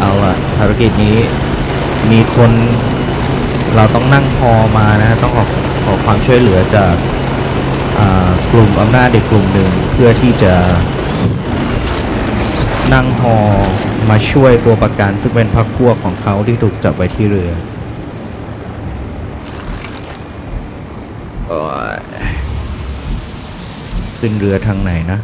เอาล่ะภารกิจนี้มีคนเราต้องนั่งพอมานะฮะต้องขอขอความช่วยเหลือจากอ่ากลุ่มอำนาจเด็กกลุ่มหนึ่งเพื่อที่จะนั่งฮอมาช่วยตัวประกันซึ่งเป็นพรรคพวกของเขาที่ถูกจับไว้ที่เรือโอ้ยขึ้นเรือทางไหนนะ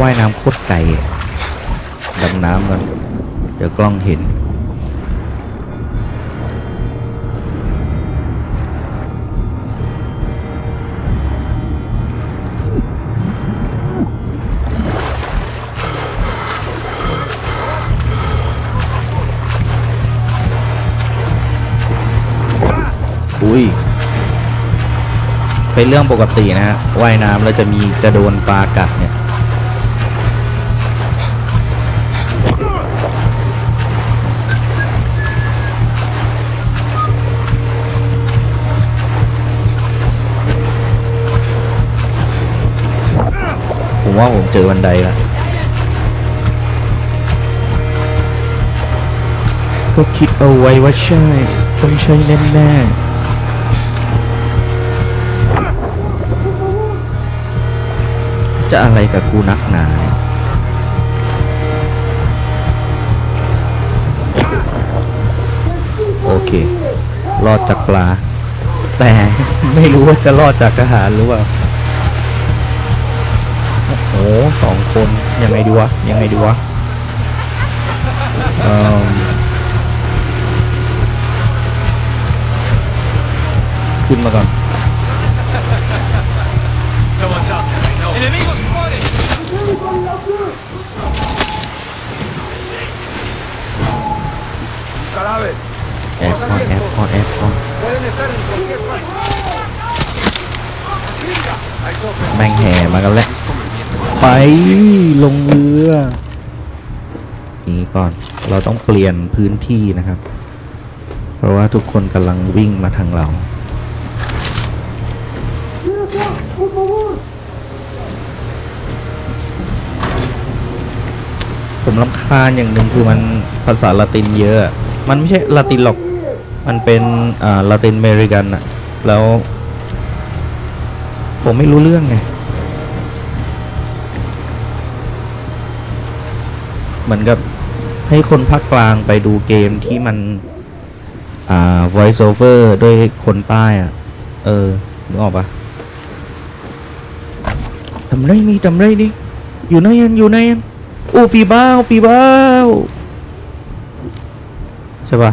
ว่ายน้ำโคตรไกลอะดำน้ำกันเดี๋ยวกล้องเห็น อุ้ย เป็นเรื่องปกตินะฮะว่ายน้ำแล้วจะมีจะโดนปลากัดเนี่ย ว่าผมเจอบันไดแล้วก็คิดเอาไว้ว่าใช่ต้องใช่แน่ๆจะอะไรกับกูนักหนาโอเค รอดจากปลา แต่ไม่รู้ว่าจะรอดจากทหารหรือเปล่า โอ้สองคนยังไงดีวะยังไงดีวะขึ้นมาก่อนแอปออนแอปออนแอปออนแม่งแห่มากันแล้ว ไป ลงเรือนี้ก่อน เราต้องเปลี่ยนพื้นที่นะครับ เพราะว่าทุกคนกำลังวิ่งมาทางเรา ผมลำคาญอย่างหนึ่งคือมันภาษาละตินเยอะ มันไม่ใช่ละตินหรอก มันเป็นอ่าละตินอเมริกันอะแล้ว ผมไม่รู้เรื่องไง เหมือนกับให้คนภาคกลางไปดูเกมที่มัน อ่า voice over ด้วยคนใต้อะเออนึกออกปะทำไรนี่ทำไรนี่อยู่ไหนยันอยู่ไหนยันโอ้ปีบ้าวปีบ้าวใช่ปะ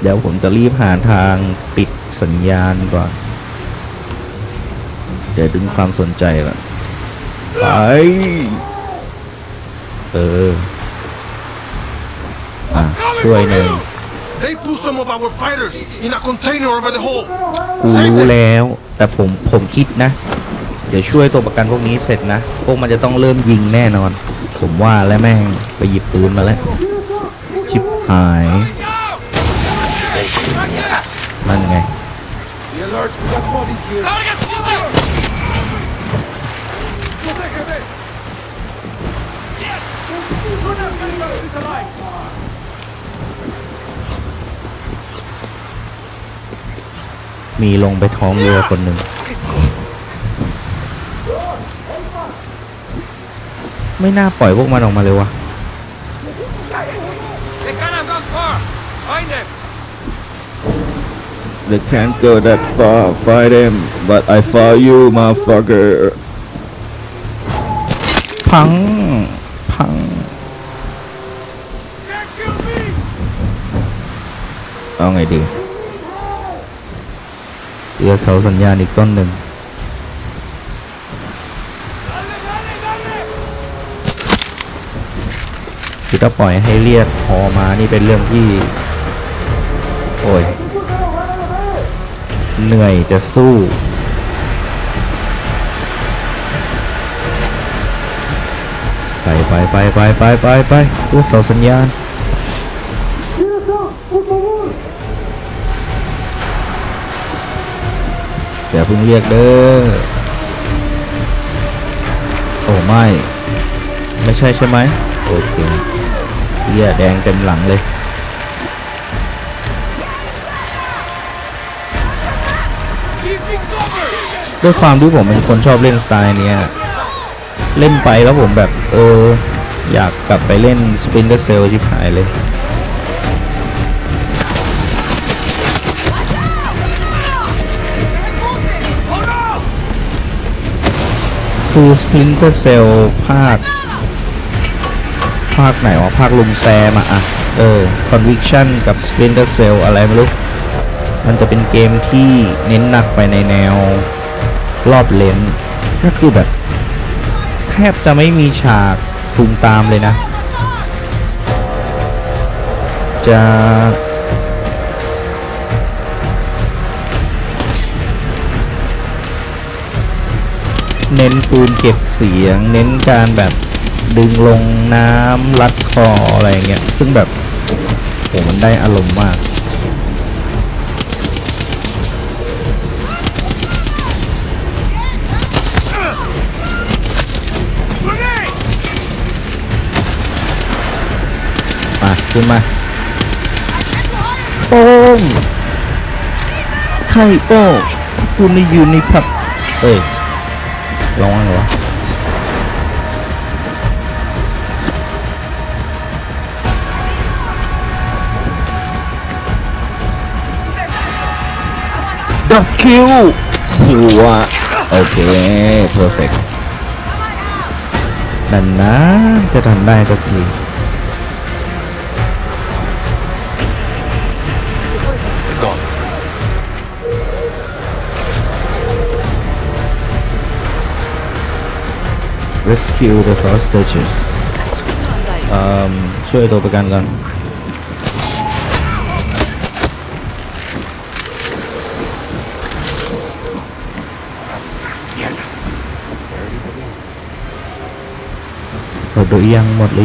เดี๋ยวผมจะรีบหาทางปิดสัญญาณก่อน เดี๋ยวดึงความสนใจก่อน ไป เออ อะ ช่วยหนึ่ง They put some of our fighters in a container over the hole. กูรู้แล้ว แต่ผมผมคิดนะ เดี๋ยวช่วยตัวประกันพวกนี้เสร็จนะ พวกมันจะต้องเริ่มยิงแน่นอน ผมว่าแล้วแม่งไปหยิบปืนมาแล้ว ชิบหาย นั่นไง The alert. We got bodies here. มีลงไปท้องเรือคนหนึ่ง ไม่น่าปล่อยพวกมันออกมาเลยวะ They can't have gone far. Find them. They can't go that far fight them but I found you motherfucker พัง พัง Can't kill me. เอาไงดี เรือเสาสัญญาณอีกต้นหนึ่ง คือถ้าปล่อยให้เรียกพอมานี่เป็นเรื่องที่ โอ้ย เหนื่อยจะสู้ไปไปไปไปไปไปไปตัวเสาสัญญาณ อย่าเพิ่งเรียกเด้อ โอ้ไม่ ไม่ใช่ใช่ไหมโอเคเหี้ยแดงเต็มหลังเลยด้วยความที่ผมเป็นคนชอบเล่นสไตล์เนี้ย เล่นไปแล้วผมแบบ เออ อยากกลับไปเล่น Splinter Cell ชิบหายเลย คือ Splinter Cell ภาค ภาคไหนวะภาคลุงแซมอะอะเออ Conviction กับ Splinter Cell อะไรไม่รู้ มันจะเป็นเกมที่เน้นหนักไปในแนวรอบเลนก็คือแบบ แทบจะไม่มีฉากตูมตามเลยนะ จะ เน้นปูนเก็บเสียง เน้นการแบบดึงลงน้ำลัดคออะไรเงี้ย ซึ่งแบบโหมันได้อารมณ์มากมาขึ้นมาโป้งไข่โป้งคุณนี่อยู่ในผับเอ้ย ร้องว่าไงวะดับคิวหัวโอเค perfect นั่นนะจะทำได้สักที rescue the hostages อืมช่วยตัวประกันก่อนหมดห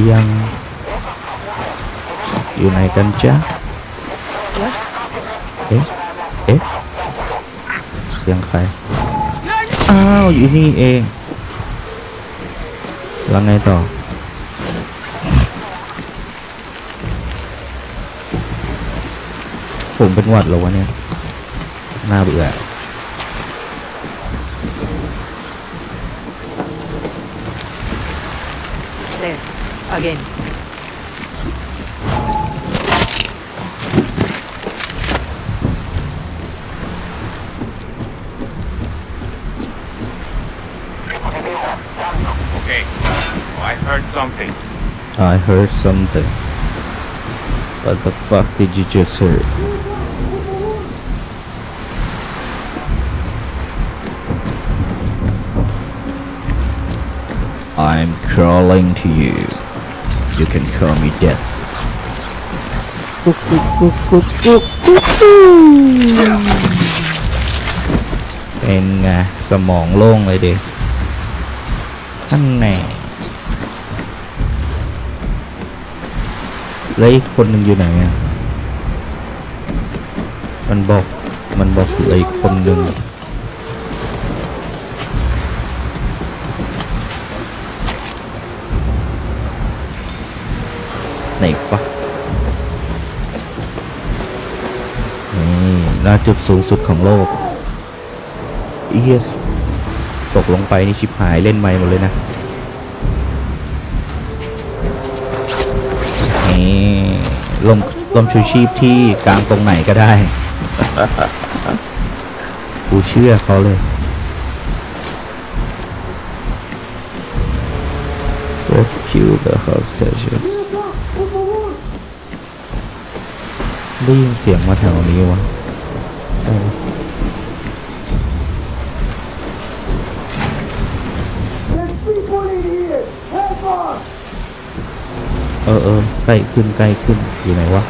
แล้วไงต่อ ผมเป็นวัดหรอวะเนี่ย น่าเบื่อ There. Again. heard something. I heard something. What the fuck did you just hear? I'm crawling to you. You can call me death. เป็นไง สมองโล่งเลยดิท่านแน่ แล้วอีกคนหนึ่งอยู่ไหนอะ มันบอก มันบอกเหลืออีกคนหนึ่งไหนฟะนี่ณจุดสูงสุดของโลกเอีสตกลงไปนี่ชิบหายเล่นไม่หมดเลยนะ ลมลมชูชีพที่กลางตรงไหนก็ได้ กูเชื่อเขาเลย rescue the hostages ได้ยินเสียงมาแถวนี้วะ อเออใกล้ขึ้นใกล้ขึ้นอยู่ไหนวะ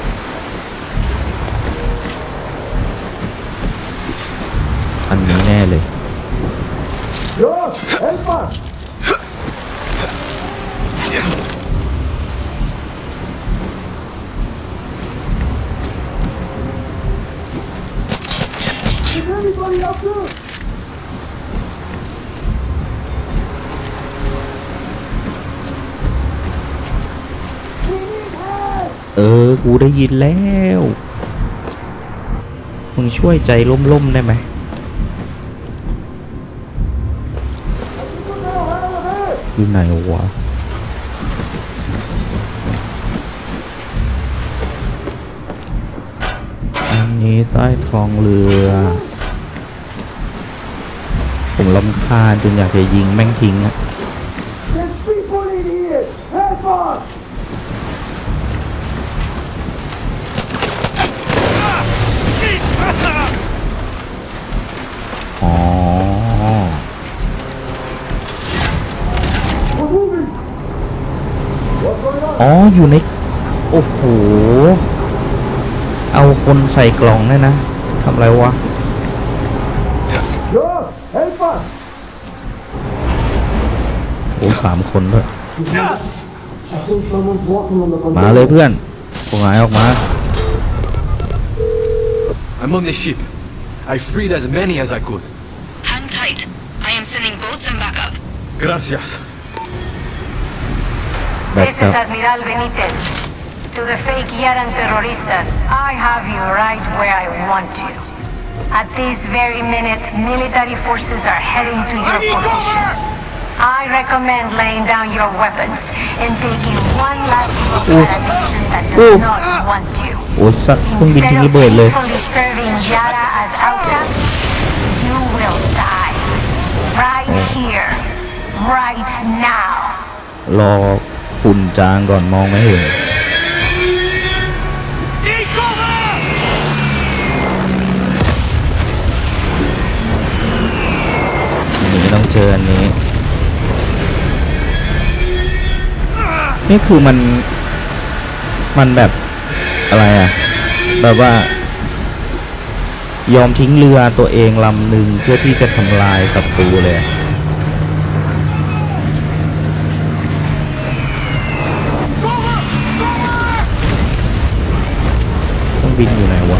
กูได้ยินแล้ว มึงช่วยใจล่มๆได้ไหมอยู่ไหนวะอันนี้ใต้ท้องเรือ ผมลำคาญจนอยากจะยิงแม่งทิ้งอะ อ๋ออ๋ออยู่ใน โอ้โห เอาคนใส่กล่องเนี่ยนะทำไรวะโอ้สามคนด้วย มาเลยเพื่อนพวกนายออกมา I'm on the ship. I freed as many as I could. Hang tight. I am sending boats and backup. Gracias. This is Admiral Benitez. To the fake Yaran terroristas, I have you right where I want you. At this very minute, military forces are heading to your position. I recommend laying down your weapons and taking one last look at a nation that does not want you. Oh, Instead of peacefully use Yara as outcast, you will die. Right here. Right now. รอฝุ่นจางก่อนมองไม่เห็นนนี้ต้องเจออันนี้ นี่คือมัน มันแบบอะไรอะแบบว่า ยอมทิ้งเรือตัวเองลำหนึ่งเพื่อที่จะทำลายศัตรูเลยอะเครื่องบินอยู่ไหนวะ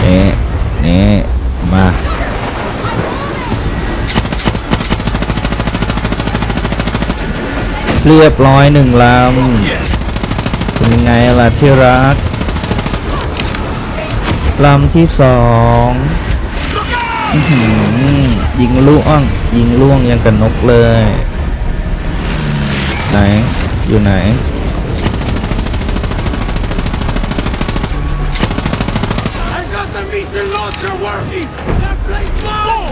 เน่เน่มาเรียบร้อยหนึ่งลำเป็นยังไงล่ะที่รัก ลำที่สองอื้อหือยิงล่วง ยิงล่วงยังกับนกเลย ไหน อยู่ไหน I got the missile launcher working. That place blow.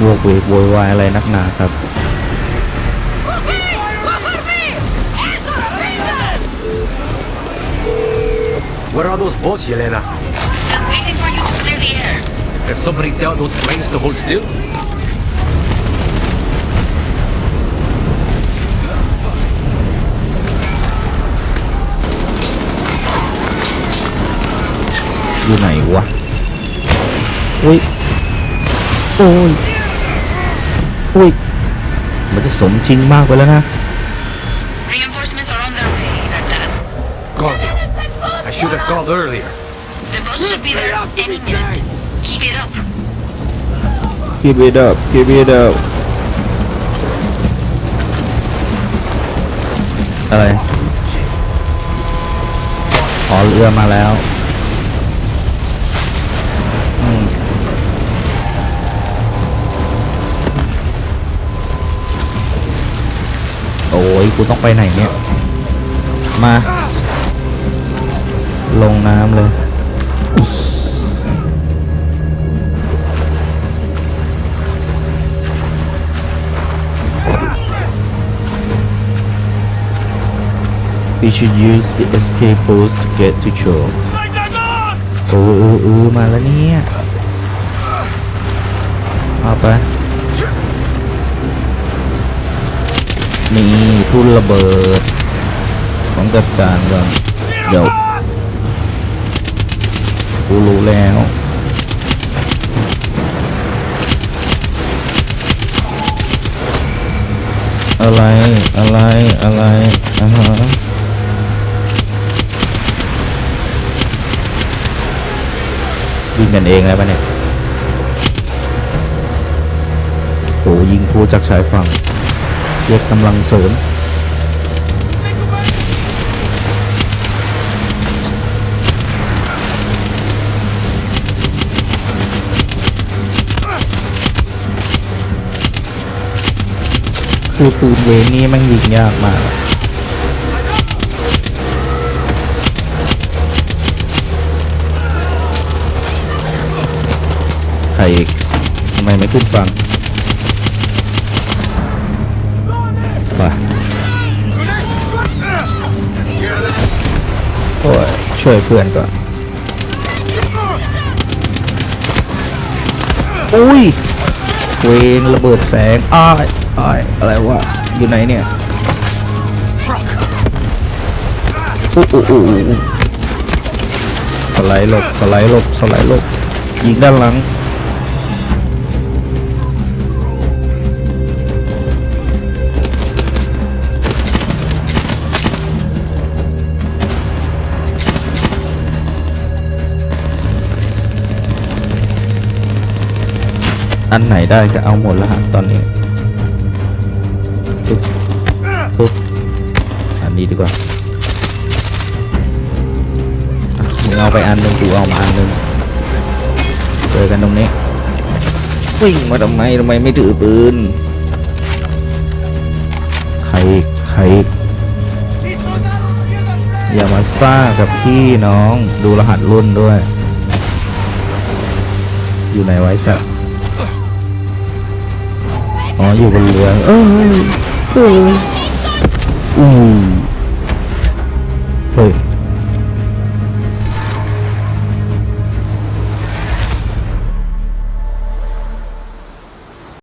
โวกเวกโวยวายอะไรนักหนาครับ Where are those boats, Yelena? I'm waiting for you to clear the air. Can somebody tell those planes to hold still? อยู่ไหนวะอุ้ยโอ้ยอุ้ย should have called earlier. The boats should be there any minute. Keep it up. keep it up keep it up อะไรขอเรือมาแล้วอืมโอ้ยกูต้องไปไหนเนี่ย มา ลงน้ำเลย We should use the escape post to get to shore เออเออเออมาแล้วเนี่ยเอาไป นี่ทุ่นระเบิดต้องจัดการก่อนเดี๋ยว กูรู้แล้วอะไร อะไร อะไรอ่ฮะยิงกันเองแล้วปะเนี่ยโอ้ยิงผู้จากชายฝั่งเรียกกำลังเสริม คือปืนเวนี่แมันยิงยากมากใครอีกทำไมไม่ขึ้นฟังไปโอ้ยช่วยเพื่อนก่อนอุ้ยเวนระเบิดแสงอ้าย อ้ายอะไรวะ อยู่ไหนเนี่ยอู้อู้อู้สไลด์หลบสไลด์หลบสไลด์หลบยิงด้านหลังอันไหนได้ก็เอาหมดแล้วฮะตอนนี้ ปุ๊บปุ๊บอันนี้ดีกว่าอะมึงเอาไปอันหนึ่งกูเอามาอันหนึ่งเจอกันตรงนี้วิ่งมาทำไมทำไมไม่ถือปืนใครใครอีกอย่ามาซ่ากับพี่น้องดูรหัสรุ่นด้วย อยู่ไหนไว้สักอ๋ออยู่บนเรือเอ้ย 嗯嗯。